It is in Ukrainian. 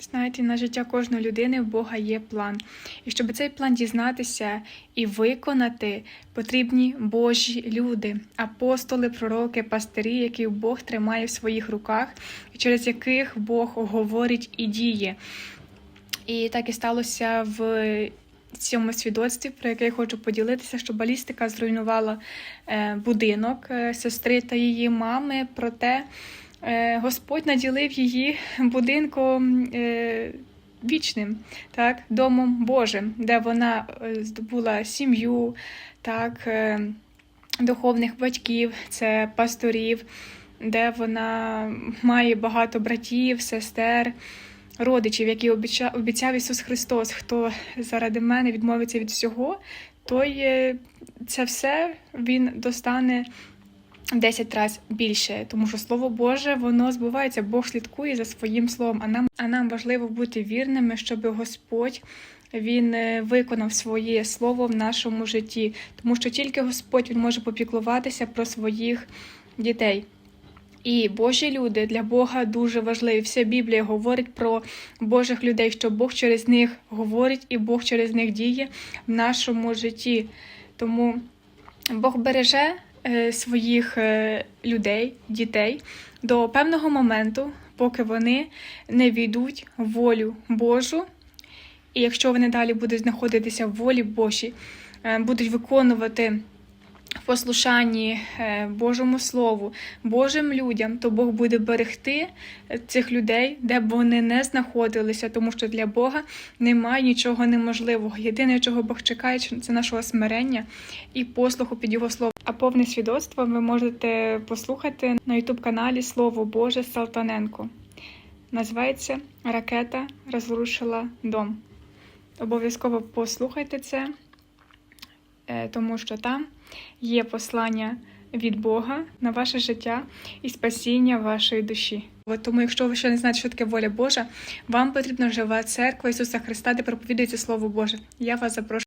Знаєте, на життя кожної людини в Бога є план. І щоб цей план дізнатися і виконати, потрібні Божі люди, апостоли, пророки, пастирі, яких Бог тримає в своїх руках, і через яких Бог говорить і діє. І так і сталося в цьому свідоцтві, про яке я хочу поділитися, що балістика зруйнувала е, будинок е, сестри та її мами. Проте Господь наділив її будинком е, вічним, так, домом Божим, де вона е, здобула сім'ю, так, е, духовних батьків, це пасторів, де вона має багато братів, сестер родичів, які обіця- обіцяв Ісус Христос. Хто заради мене відмовиться від всього, той е, це все він достане. В 10 разів більше, тому що слово Боже воно збувається. Бог слідкує за своїм словом. А нам, а нам важливо бути вірними, щоб Господь він е, виконав своє слово в нашому житті, тому що тільки Господь він може попіклуватися про своїх дітей. І Божі люди для Бога дуже важливі. Вся Біблія говорить про Божих людей, що Бог через них говорить і Бог через них діє в нашому житті. Тому Бог береже своїх е, людей, дітей до певного моменту, поки вони не війдуть волю Божу. І якщо вони далі будуть знаходитися в волі Божій, е, будуть виконувати в послушанні е, Божому Слову, Божим людям, то Бог буде берегти е, цих людей, де б вони не знаходилися, тому що для Бога немає нічого неможливого. Єдине, чого Бог чекає, це нашого смирення і послуху під його слово. А повне свідоцтво ви можете послухати на ютуб каналі Слово Боже Салтаненко. Називається Ракета розрушила дом. Обов'язково послухайте це, тому що там є послання від Бога на ваше життя і спасіння вашої душі. Тому, якщо ви ще не знаєте, що таке воля Божа, вам потрібна жива церква Ісуса Христа, де проповідується Слово Боже. Я вас запрошую.